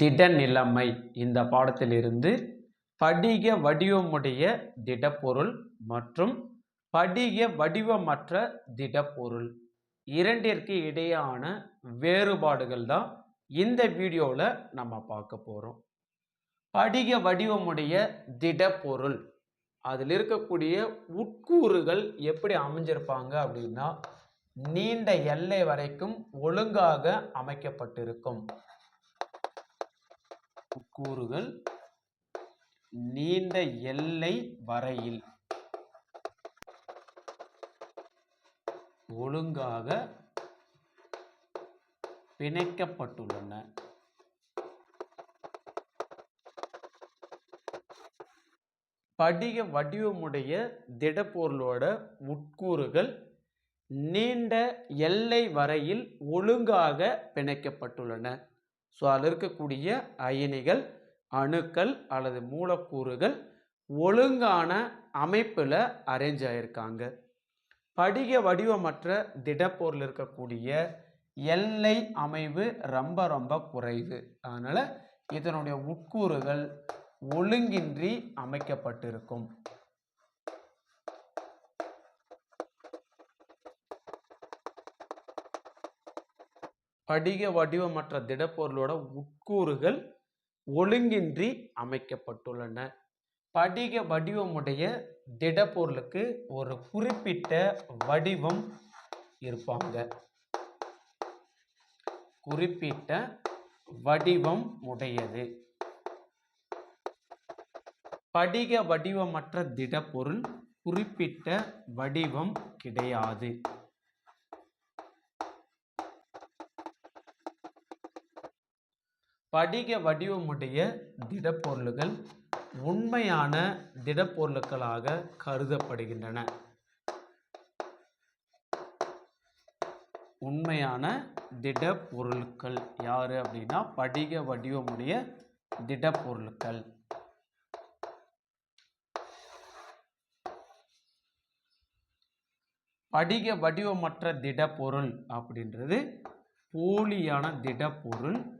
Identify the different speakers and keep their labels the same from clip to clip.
Speaker 1: திட நிலைமை இந்த பாடத்திலிருந்து படிக வடிவமுடைய திடப்பொருள் மற்றும் படிக வடிவமற்ற திடப்பொருள் இரண்டிற்கு இடையான வேறுபாடுகள் தான் இந்த வீடியோவில் நம்ம பார்க்க போகிறோம் படிக வடிவமுடைய திடப்பொருள். அதில் இருக்கக்கூடிய உட்கூறுகள் எப்படி அமைஞ்சிருப்பாங்க அப்படின்னா நீண்ட எல்லை வரைக்கும் ஒழுங்காக அமைக்கப்பட்டிருக்கும். உட்கூறுகள் நீண்ட எல்லை வரையில் ஒழுங்காக பிணைக்கப்பட்டுள்ளன. படிக வடிவமுடைய திடப்பொருளோட உட்கூறுகள் நீண்ட எல்லை வரையில் ஒழுங்காக பிணைக்கப்பட்டுள்ளன. ஸோ அதில் இருக்கக்கூடிய அயனிகள் அணுக்கள் அல்லது மூலக்கூறுகள் ஒழுங்கான அமைப்பில் அரேஞ்ச் ஆகியிருக்காங்க படிக வடிவமற்ற திடப்பொருள் இருக்கக்கூடிய எல்லை அமைவு ரொம்ப ரொம்ப குறைவு. அதனால் இதனுடைய உட்கூறுகள் ஒழுங்கின்றி அமைக்கப்பட்டிருக்கும். படிக வடிவமற்ற திடப்பொருளோட உட்கூறுகள் ஒழுங்கின்றி அமைக்கப்பட்டுள்ளன. படிக வடிவமுடைய திடப்பொருளுக்கு ஒரு குறிப்பிட்ட வடிவம் இருப்பாங்க. குறிப்பிட்ட வடிவம் உடையது. படிக வடிவமற்ற திடப்பொருள் குறிப்பிட்ட வடிவம் கிடையாது. படிக வடிவமுடைய திடப்பொருள்கள் உண்மையான திடப்பொருட்களாக கருதப்படுகின்றன. உண்மையான திடப்பொருட்கள் யாரு அப்படின்னா படிக வடிவமுடைய திடப்பொருட்கள். படிக வடிவமற்ற திடப்பொருள் அப்படின்றது போலியான திடப்பொருள்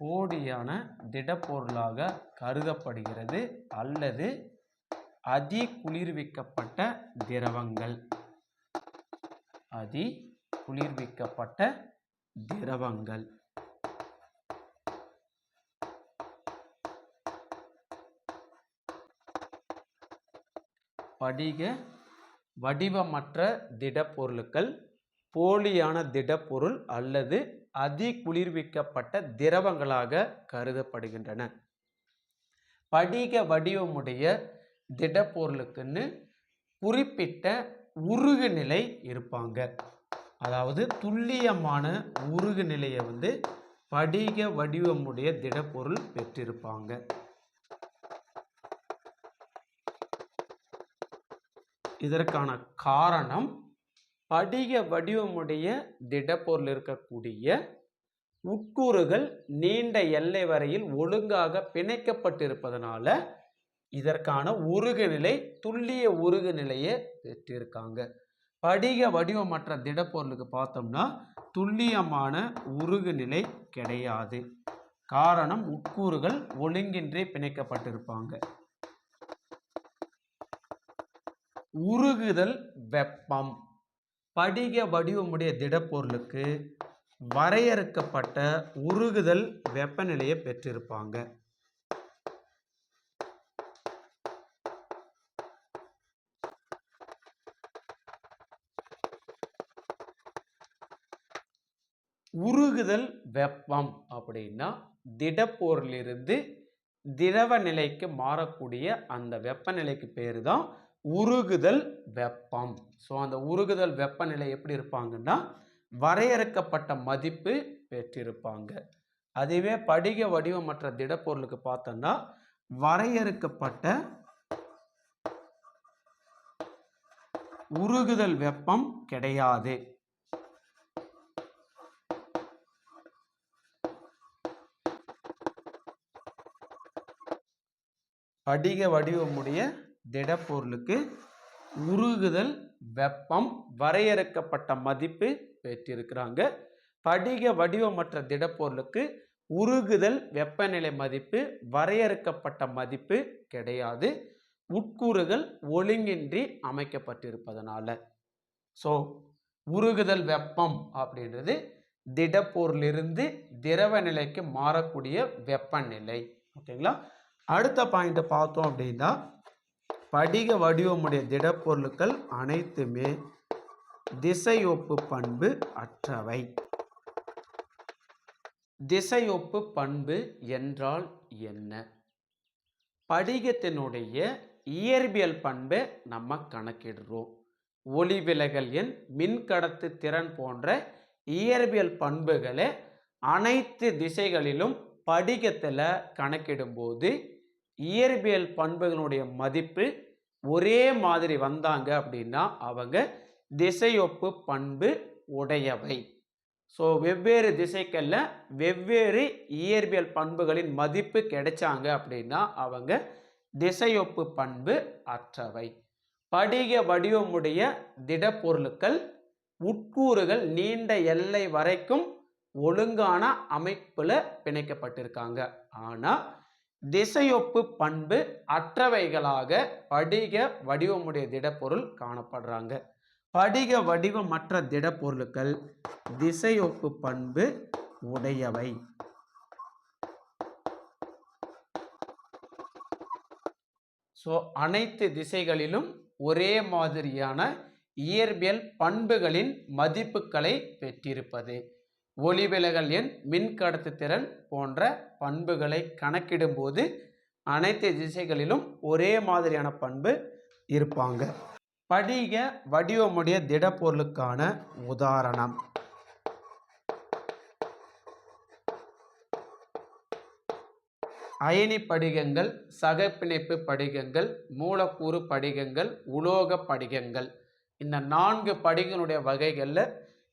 Speaker 1: கோடியான திடப்பொருளாக கருதப்படுகிறது அல்லது அதி குளிர்விக்கப்பட்ட திரவங்கள். அதி குளிர்விக்கப்பட்ட திரவங்கள். படிக வடிவமற்ற திடப்பொருட்கள் போலியான திடப்பொருள் அல்லது அதி குளிர்விக்கப்பட்ட திரவங்களாக கருதப்படுகின்றன. படிக வடிவமுடைய திடப்பொருளுக்குன்னு குறிப்பிட்ட உருகு நிலை இருப்பாங்க. அதாவது துல்லியமான உருகு நிலையை வந்து படிக வடிவமுடைய திடப்பொருள் பெற்றிருப்பாங்க. இதற்கான காரணம் படிக வடிவமுடைய திடப்பொருள் இருக்கக்கூடிய உட்கூறுகள் நீண்ட எல்லை வரையில் ஒழுங்காக பிணைக்கப்பட்டிருப்பதனால இதற்கான உருகு நிலை துல்லிய உருகு நிலையை பெற்றிருக்காங்க. படிக வடிவமற்ற திடப்பொருளுக்கு பார்த்தோம்னா துல்லியமான உருகு நிலை கிடையாது. காரணம் உட்கூறுகள் ஒழுங்கின்றி பிணைக்கப்பட்டிருப்பாங்க. உருகுதல் வெப்பம். படிக வடிவமுடைய திடப்பொருளுக்கு வரையறுக்கப்பட்ட உருகுதல் வெப்பநிலையை பெற்றிருப்பாங்க. உருகுதல் வெப்பம் அப்படின்னா திடப்பொருளிலிருந்து திரவ நிலைக்கு மாறக்கூடிய அந்த வெப்பநிலைக்கு பேர் தான் உருகுதல் வெப்பம். ஸோ அந்த உருகுதல் வெப்பநிலை எப்படி இருப்பாங்கன்னா வரையறுக்கப்பட்ட மதிப்பு பெற்றிருப்பாங்க. அதுவே படிக வடிவமற்ற திடப்பொருளுக்கு பார்த்தோம்னா வரையறுக்கப்பட்ட உருகுதல் வெப்பம் கிடையாது. படிக வடிவமுடைய திடப்பொருளுக்கு உருகுதல் வெப்பம் வரையறுக்கப்பட்ட மதிப்பு பெற்றிருக்கிறாங்க. படிக வடிவமற்ற திடப்பொருளுக்கு உருகுதல் வெப்பநிலை மதிப்பு வரையறுக்கப்பட்ட மதிப்பு கிடையாது. உட்கூறுகள் ஒழுங்கின்றி அமைக்கப்பட்டிருப்பதனால. ஸோ உருகுதல் வெப்பம் அப்படின்றது திடப்பொருளிலிருந்து திரவ நிலைக்கு மாறக்கூடிய வெப்பநிலை. ஓகேங்களா அடுத்த பாயிண்ட்டை பார்த்தோம் அப்படின்னா படிக வடிவமுடைய திடப்பொருட்கள் அனைத்துமே திசையொப்பு பண்பு அற்றவை. திசையொப்பு பண்பு என்றால் என்ன? படிகத்தினுடைய இயற்பியல் பண்பை நம்ம கணக்கிடுறோம். ஒளி விலகல் எண் மின்கடத்து திறன் போன்ற இயற்பியல் பண்புகளை அனைத்து திசைகளிலும் படிகத்தில் கணக்கிடும்போது இயற்பியல் பண்புகளுடைய மதிப்பு ஒரே மாதிரி வந்தாங்க அப்படின்னா அவங்க திசையொப்பு பண்பு உடையவை. ஸோ வெவ்வேறு திசைகளில் வெவ்வேறு இயற்பியல் பண்புகளின் மதிப்பு கிடைச்சாங்க அப்படின்னா அவங்க திசையொப்பு பண்பு அற்றவை. படிக வடிவமுடைய திடப்பொருளுக்கள் உட்கூறுகள் நீண்ட எல்லை வரைக்கும் ஒழுங்கான அமைப்பில் பிணைக்கப்பட்டிருக்காங்க. ஆனால் திசையொப்பு பண்பு அற்றவைகளாக படிக வடிவமுடைய திடப்பொருள் காணப்படுறாங்க. படிக வடிவமற்ற திடப்பொருட்கள் திசையொப்பு பண்பு உடையவை. ஸோ அனைத்து திசைகளிலும் ஒரே மாதிரியான இயற்பியல் பண்புகளின் மதிப்புகளை பெற்றிருப்பது. ஒளிவிலகல் எண் மின்கடத்து திறன் போன்ற பண்புகளை கணக்கிடும்போது அனைத்து திசைகளிலும் ஒரே மாதிரியான பண்பு இருப்பாங்க. படிக வடிவமுடைய திடப்பொருளுக்கான உதாரணம். அயனி படிகங்கள் சகப்பிணைப்பு படிகங்கள் மூலக்கூறு படிகங்கள் உலோக படிகங்கள். இந்த நான்கு படிகளுடைய வகைகளில்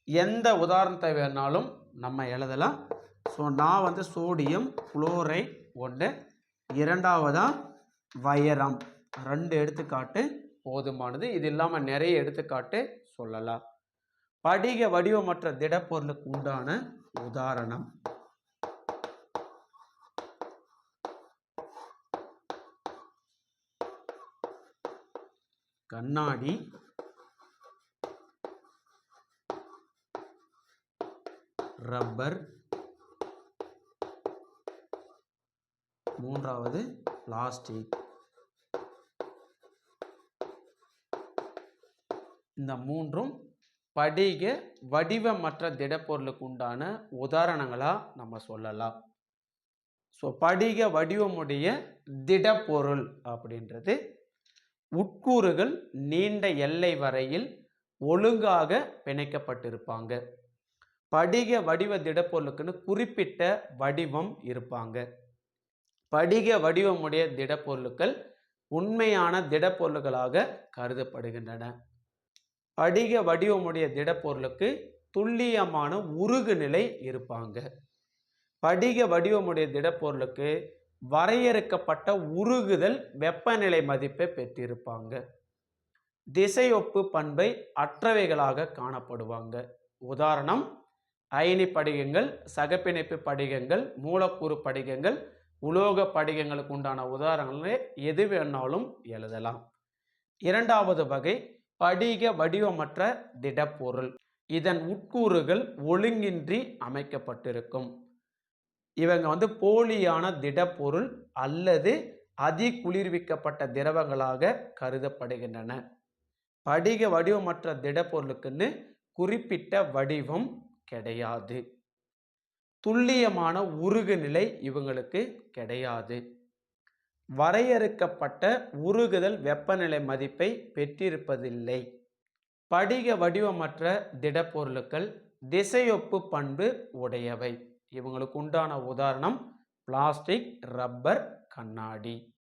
Speaker 1: எந்த உதாரணத்தை வேணாலும் நம்ம எழுதலாம். ஸோ நான் வந்து சோடியம் குளோரைட் ஒன்று இரண்டாவதாக வயரம் ரெண்டு எடுத்துக்காட்டு போதுமானது. இது இல்லாமல் நிறைய எடுத்துக்காட்டு சொல்லலாம். படிக வடிவமற்ற திடப்பொருளுக்கு உண்டான உதாரணம். கண்ணாடி ரப்பர். மூன்றாவது பிளாஸ்டிக் இந்த மூன்றும் படிக வடிவமற்ற திடப்பொருளுக்கு உண்டான உதாரணங்களாக நம்ம சொல்லலாம். ஸோ படிக வடிவமுடைய திடப்பொருள் அப்படின்றது உட்கூறுகள் நீண்ட எல்லை வரையில் ஒழுங்காக பிணைக்கப்பட்டிருப்பாங்க. படிக வடிவ திடப்பொருளுக்குன்னு குறிப்பிட்ட வடிவம் இருப்பாங்க. படிக வடிவமுடைய திடப்பொருட்கள் உண்மையான திடப்பொருள்களாக கருதப்படுகின்றன. படிக வடிவமுடைய திடப்பொருளுக்கு துல்லியமான உருகு நிலை இருப்பாங்க. படிக வடிவமுடைய திடப்பொருளுக்கு வரையறுக்கப்பட்ட உருகுதல் வெப்பநிலை மதிப்பை பெற்றிருப்பாங்க. திசையொப்பு பண்பை அற்றவைகளாக காணப்படுவாங்க. உதாரணம் அயனி படிகங்கள் சகப்பிணைப்பு படிகங்கள் மூலக்கூறு படிகங்கள் உலோக படிகங்களுக்கு உண்டான உதாரணங்களே எது வேணாலும் எழுதலாம். இரண்டாவது வகை படிக வடிவமற்ற திடப்பொருள். இதன் உட்கூறுகள் ஒழுங்கின்றி அமைக்கப்பட்டிருக்கும். இவங்க வந்து போலியான திடப்பொருள் அல்லது அதி குளிர்விக்கப்பட்ட திரவங்களாக கருதப்படுகின்றன. படிக வடிவமற்ற திடப்பொருளுக்குன்னு குறிப்பிட்ட வடிவம் கிடையாது. துல்லியமான உருகு நிலை இவங்களுக்கு கிடையாது. வரையறுக்கப்பட்ட உருகுதல் வெப்பநிலை மதிப்பை பெற்றிருப்பதில்லை. படிக வடிவமற்ற திடப்பொருட்கள் திசையொப்பு பண்பு உடையவை. இவங்களுக்கு உண்டான உதாரணம் பிளாஸ்டிக் ரப்பர் கண்ணாடி.